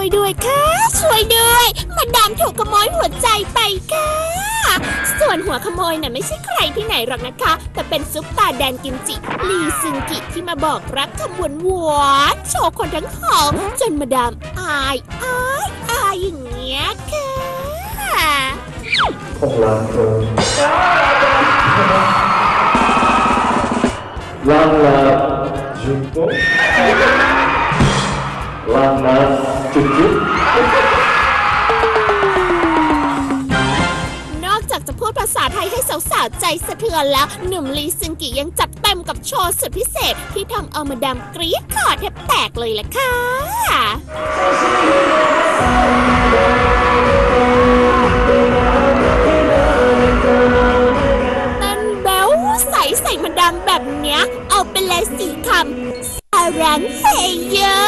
วยด้วยค่ะช่วยด้วย มาดามถูกขโมยหัวใจไปค่ะ ส่วนหัวขโมยน่ะไม่ใช่ใครที่ไหนหรอกนะคะ แต่เป็นซุปตาแดนกิมจิลีซึงกิที่มาบอกรักคำหวานหวานโชว์คนทั้งหอจนมาดามอายอายอายอย่างเงี้ยค่ะ Lana Junko Lana Cucu น อกจากจะพูดภาษาไทยให้สาวๆใจสะเทือนแล้ว หนุ่มลีซึงกิยังจัดเต็มกับโชว์สุดพิเศษ ที่ทำเอามาดามกรี๊ดคอแทบแตกเลยล่ะค่ะเต้นแบ๊วใสใส่มาดามแบบเนี้ย เอาไปเลยสี่คำสารังเฮเยอ